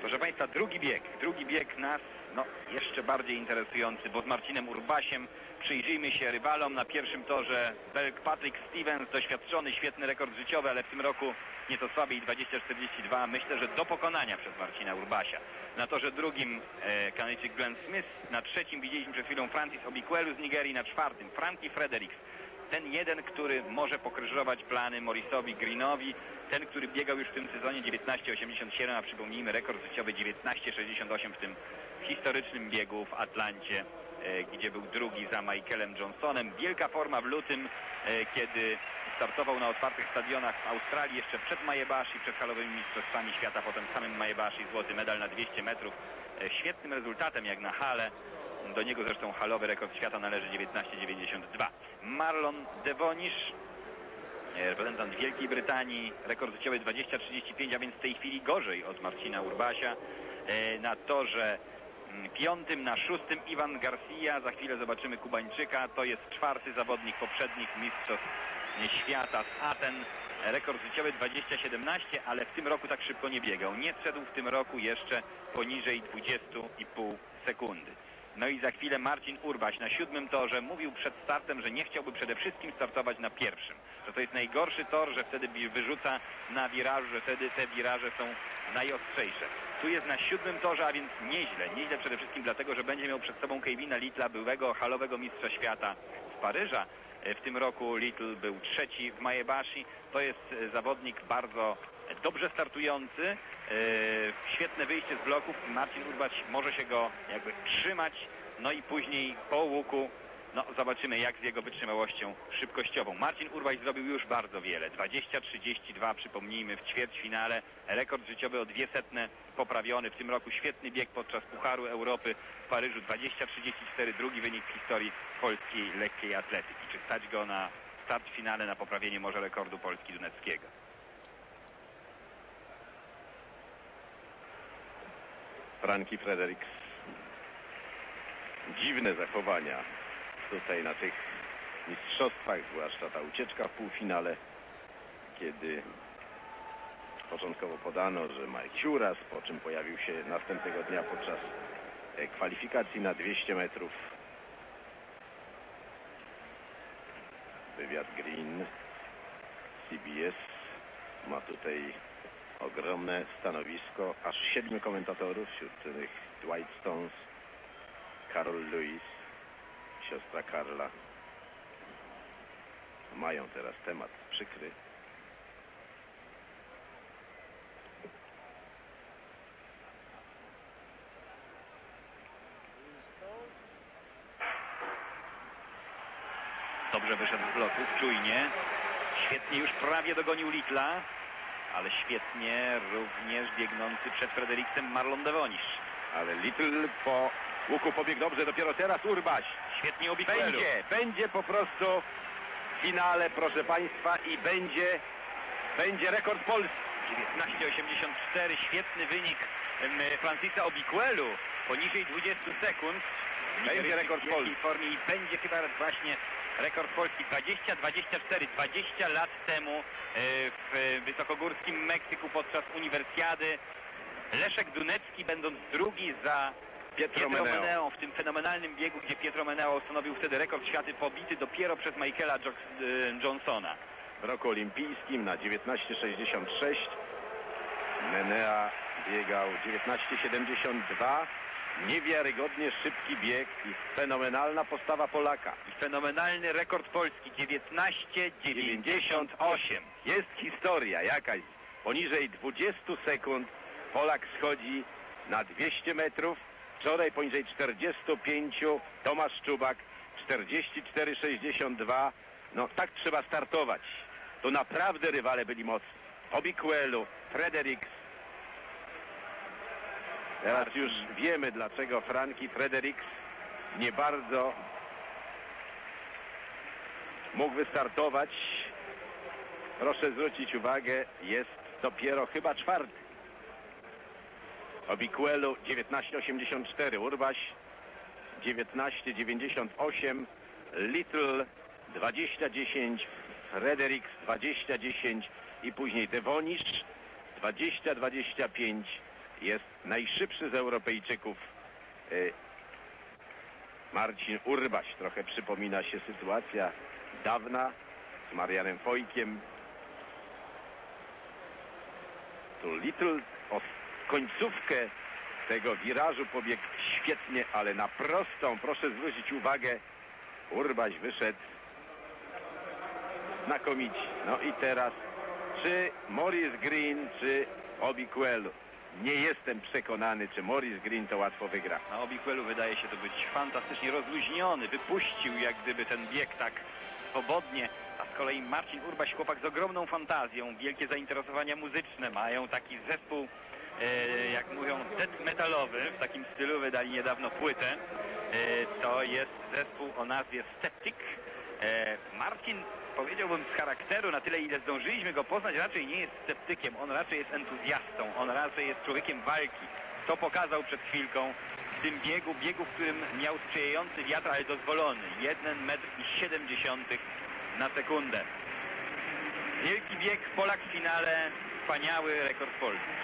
Proszę Państwa, drugi bieg. Drugi bieg nas no, jeszcze bardziej interesujący, bo z Marcinem Urbasiem przyjrzyjmy się rywalom. Na pierwszym torze Belg Patrick Stevens, doświadczony, świetny rekord życiowy, ale w tym roku nieco słabiej 20-42. Myślę, że do pokonania przez Marcina Urbasia. Na torze drugim e, Kanadyjczyk Glenn Smith, na trzecim widzieliśmy przed chwilą Francis Obiquelu z Nigerii, na czwartym Frankie Fredericks. Ten jeden, który może pokrzyżować plany Morrisowi Greenowi, ten, który biegał już w tym sezonie 19,87, a przypomnijmy rekord życiowy 19,68 w tym historycznym biegu w Atlancie, e, gdzie był drugi za Michaelem Johnsonem. Wielka forma w lutym, e, kiedy startował na otwartych stadionach w Australii jeszcze przed Majebashi, przed halowymi mistrzostwami świata, potem samym Majebashi złoty medal na 200 metrów. E, Świetnym rezultatem jak na hale. Do niego zresztą halowy rekord świata należy 19,92. Marlon Devonish, e, reprezentant Wielkiej Brytanii, rekord życiowy 20,35, a więc w tej chwili gorzej od Marcina Urbasia. E, Na torze mm, piątym, na szóstym Iwan Garcia, za chwilę zobaczymy Kubańczyka, to jest czwarty zawodnik poprzednich mistrzostw świata z Aten. Rekord życiowy 20,17, ale w tym roku tak szybko nie biegał. Nie szedł w tym roku jeszcze poniżej 20,5 sekundy. No i za chwilę Marcin Urbaś na siódmym torze mówił przed startem, że nie chciałby przede wszystkim startować na pierwszym. Że to jest najgorszy tor, że wtedy wyrzuca na wirażu, że wtedy te wiraże są najostrzejsze. Tu jest na siódmym torze, a więc nieźle. Nieźle przede wszystkim dlatego, że będzie miał przed sobą Kevina Littla, byłego halowego mistrza świata z Paryża. E, W tym roku Little był trzeci w Majebashi. To jest e, zawodnik bardzo dobrze startujący, e, świetne wyjście z bloków Marcin Urbać może się go jakby trzymać, no i później po łuku no zobaczymy jak z jego wytrzymałością szybkościową. Marcin Urbać zrobił już bardzo wiele, 20-32 przypomnijmy w ćwierćfinale, rekord życiowy o dwie setne poprawiony, w tym roku świetny bieg podczas Pucharu Europy w Paryżu, 20-34, drugi wynik w historii polskiej lekkiej atletyki. Czy stać go na start finale na poprawienie może rekordu Polski Duneckiego? Franki Fredericks. Dziwne zachowania tutaj na tych mistrzostwach, zwłaszcza ta ucieczka w półfinale, kiedy początkowo podano, że Mike Ciuras, po czym pojawił się następnego dnia podczas e, kwalifikacji na 200 metrów. Wywiad Green, CBS ma tutaj ogromne stanowisko, aż siedmiu komentatorów, wśród których Dwight Stones, Carol Lewis, siostra Karla. Mają teraz temat przykry. Dobrze wyszedł z bloków, czujnie. Świetnie już prawie dogonił Litla, ale świetnie również biegnący przed Frederiksem Marlon Devonisz. Ale Little po łuku pobiegł dobrze, dopiero teraz Urbaś. Świetnie Obiquelu. Będzie, będzie po prostu w finale, proszę Państwa, i będzie, będzie rekord Polski. 19,84, świetny wynik Francisa Obiquelu, poniżej 20 sekund. Będzie rekord Polski. i będzie chyba właśnie rekord Polski 20-24, 20 lat temu e, w wysokogórskim Meksyku podczas uniwersjady. Leszek Dunecki będąc drugi za Pietro Pietro Meneo. Meneo w tym fenomenalnym biegu, gdzie Pietro Meneo ustanowił wtedy rekord świata pobity dopiero przez Michaela e, Johnsona. W roku olimpijskim na 19,66 Menea biegał 19,72. Niewiarygodnie szybki bieg i fenomenalna postawa Polaka. I fenomenalny rekord Polski 19,98. Jest historia jakaś. Poniżej 20 sekund Polak schodzi na 200 metrów. Wczoraj poniżej 45 Tomasz Czubak 44,62. No tak trzeba startować. To naprawdę rywale byli mocni. Obiquelu, Fredericks. Teraz już wiemy dlaczego Franki Fredericks nie bardzo mógł wystartować. Proszę zwrócić uwagę, jest dopiero chyba czwarty. Obiquelu 19,84, Urbaś 19,98, Little 20,10, Fredericks 20,10 i później Devonisz 20,25 jest najszybszy z Europejczyków e, Marcin Urbaś. Trochę przypomina się sytuacja dawna z Marianem Fojkiem. Tu Little o końcówkę tego wirażu pobiegł świetnie, ale na prostą, proszę zwrócić uwagę, Urbaś wyszedł znakomicie. No i teraz, czy Morris Green, czy Obi Coelho? Nie jestem przekonany, czy Morris Green to łatwo wygra. Na Obiquelu wydaje się to być fantastycznie rozluźniony. Wypuścił jak gdyby ten bieg tak swobodnie. A z kolei Marcin Urbaś, chłopak z ogromną fantazją, wielkie zainteresowania muzyczne. Mają taki zespół, e, jak mówią, death metalowy. W takim stylu wydali niedawno płytę. E, to jest zespół o nazwie Septic. E, Marcin, powiedziałbym z charakteru, na tyle ile zdążyliśmy go poznać, raczej nie jest sceptykiem. On raczej jest entuzjastą. On raczej jest człowiekiem walki. To pokazał przed chwilką w tym biegu, biegu, w którym miał sprzyjający wiatr, ale dozwolony. 1 metr i 70 na sekundę. Wielki bieg, Polak w finale, wspaniały rekord Polski.